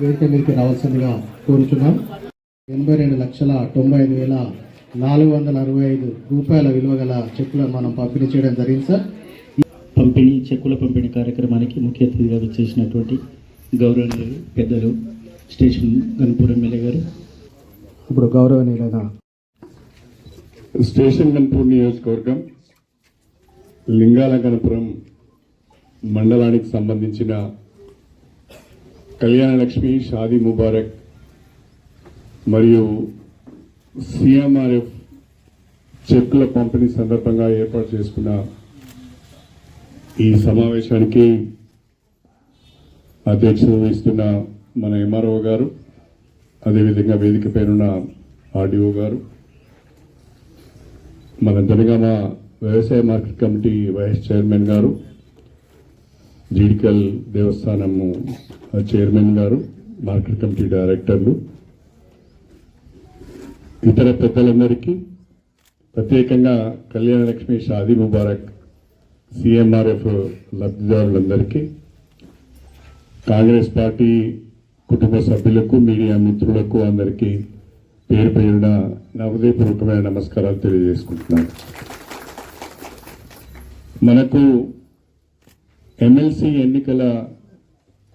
వేదిక మీదకి రావాల్సిందిగా కోరుచున్నాం. ఎనభై రెండు లక్షల తొంభై ఐదు వేల నాలుగు వందల అరవై ఐదు రూపాయల విలువ గల చెక్కులు మనం పంపిణీ చేయడం జరిగింది సార్. పంపిణీ చెక్కుల పంపిణీ కార్యక్రమానికి ముఖ్య అతిథిగా వచ్చేసినటువంటి గౌరవనీయులు పెద్దలు స్టేషన్ గన్పూర్ ఎమ్మెల్యే గారు. ఇప్పుడు గౌరవనీయులైన స్టేషన్ గన్పూర్ నియోజకవర్గం లింగాల గణపురం మండలానికి సంబంధించిన కళ్యాణ లక్ష్మి షాదీ ముబారక్ మరియు సిఎంఆర్ఎఫ్ చెక్కుల పంపిణీ సందర్భంగా ఏర్పాటు చేసుకున్న ఈ సమావేశానికి అధ్యక్షత వహిస్తున్న మన ఎంఆర్ఓ గారు అదేవిధంగా వేదిక పైనున్న ఆర్డీఓ గారు మన జనగామ వ్యవసాయ market committee vice chairman garu Jeedikal దేవస్థానము chairman గారు మార్కెట్ కమిటీ డైరెక్టర్లు ఇతర పెద్దలందరికీ ప్రత్యేకంగా కళ్యాణ లక్ష్మి షాదీ ముబారక్ సిఎంఆర్ఎఫ్ లబ్ధిదారులందరికీ కాంగ్రెస్ పార్టీ కుటుంబ సభ్యులకు మీడియా మిత్రులకు అందరికీ పేరు పేరున నా హృదయపూర్వకమైన నమస్కారాలు తెలియజేసుకుంటున్నాను. మనకు ఎమ్మెల్సీ ఎన్నికల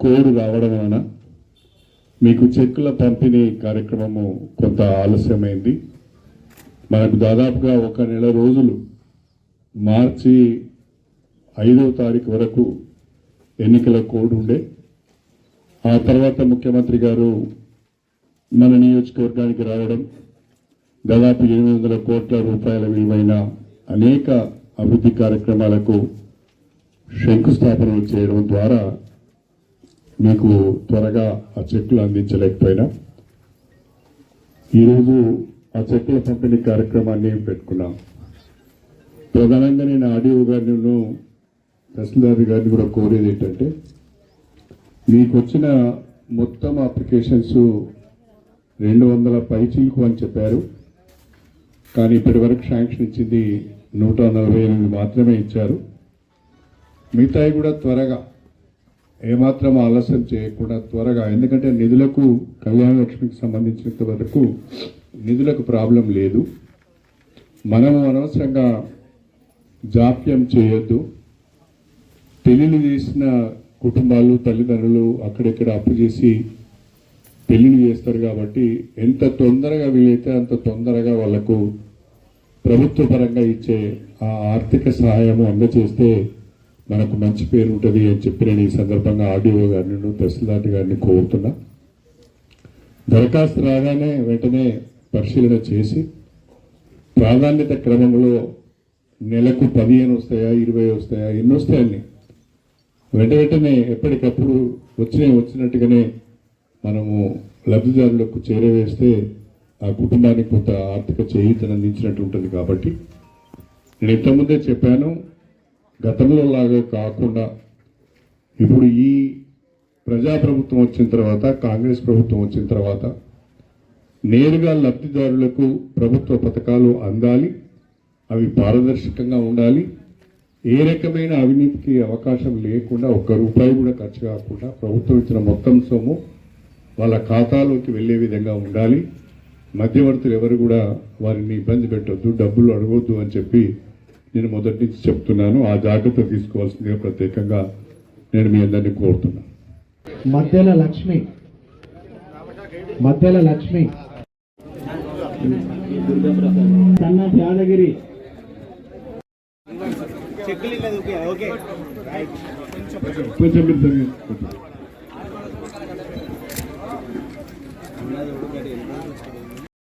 కోడ్ రావడం వలన మీకు చెక్కుల పంపిణీ కార్యక్రమము కొంత ఆలస్యమైంది. మనకు దాదాపుగా ఒక నెల రోజులు మార్చి ఐదవ తారీఖు వరకు ఎన్నికల కోడ్ ఉండే. ఆ తర్వాత ముఖ్యమంత్రి గారు మన నియోజకవర్గానికి రావడం దాదాపు ఎనిమిది వందల కోట్ల రూపాయల విలువైన అనేక అభివృద్ధి కార్యక్రమాలకు శంకుస్థాపన చేయడం ద్వారా మీకు త్వరగా ఆ చెక్కులు అందించలేకపోయినా ఈరోజు ఆ చెక్కుల పంపిణీ కార్యక్రమాన్ని పెట్టుకున్నాం? ప్రధానంగా నేను ఆడియో గారిను తహసీల్దార్ గారిని కూడా కోరేది ఏంటంటే మీకు వచ్చిన మొత్తం అప్లికేషన్స్ రెండు వందల పైచీలకు అని చెప్పారు. కానీ ఇప్పటి వరకు శాంక్షన్ ఇచ్చింది నూట నలభై ఎనిమిది మాత్రమే ఇచ్చారు. మిగతాయి కూడా త్వరగా. ఏమాత్రం ఆలస్యం చేయకుండా త్వరగా. ఎందుకంటే నిధులకు కళ్యాణ లక్ష్మికి సంబంధించినంత వరకు నిధులకు ప్రాబ్లం లేదు. మనము అనవసరంగా జాప్యం చేయొద్దు. పెళ్ళిళ్ళు చేసిన కుటుంబాలు తల్లిదండ్రులు అక్కడెక్కడ అప్పు చేసి పెళ్ళిళ్ళు చేస్తారు కాబట్టి ఎంత తొందరగా వీలైతే అంత తొందరగా వాళ్ళకు ప్రభుత్వ పరంగా ఇచ్చే ఆ ఆర్థిక సహాయము అందజేస్తే మనకు మంచి పేరు ఉంటుంది అని చెప్పి నేను ఈ సందర్భంగా ఆర్డీఓ గారిని తహసీల్దార్ గారిని కోరుతున్నా. దరఖాస్తు రాగానే వెంటనే పరిశీలన చేసి ప్రాధాన్యత క్రమంలో నెలకు పదిహేను వస్తాయా ఇరవై వస్తాయా ఎన్ని వస్తాయని వెంట వెంటనే ఎప్పటికప్పుడు వచ్చినవి వచ్చినట్టుగానే మనము లబ్ధిదారులకు చేరవేస్తే ఆ కుటుంబానికి కొంత ఆర్థిక చేయూతను అందించినట్టు ఉంటుంది కాబట్టి. నేను ఇంతకుముందే చెప్పాను గతంలోలాగా కాకుండా ఇప్పుడు ఈ ప్రజాప్రభుత్వం వచ్చిన తర్వాత కాంగ్రెస్ ప్రభుత్వం వచ్చిన తర్వాత నేరుగా లబ్ధిదారులకు ప్రభుత్వ పథకాలు అందాలి అవి పారదర్శకంగా ఉండాలి. ఏ రకమైన అవినీతికి అవకాశం లేకుండా ఒక్క రూపాయి కూడా ఖర్చు కాకుండా ప్రభుత్వం ఇచ్చిన మొత్తం సొమ్ము వాళ్ళ ఖాతాలోకి వెళ్ళే విధంగా ఉండాలి. మధ్యవర్తులు ఎవరు కూడా వారిని ఇబ్బంది పెట్టొద్దు డబ్బులు అడగొద్దు అని చెప్పి నేను మొదటి నుంచి చెప్తున్నాను ఆ జాగ్రత్త తీసుకోవాల్సిందిగా ప్రత్యేకంగా నేను మీ అందరినీ కోరుతున్నాను. మధ్యల లక్ష్మి. మధ్యల లక్ష్మి. సన్న యాదగిరి కొంచెం.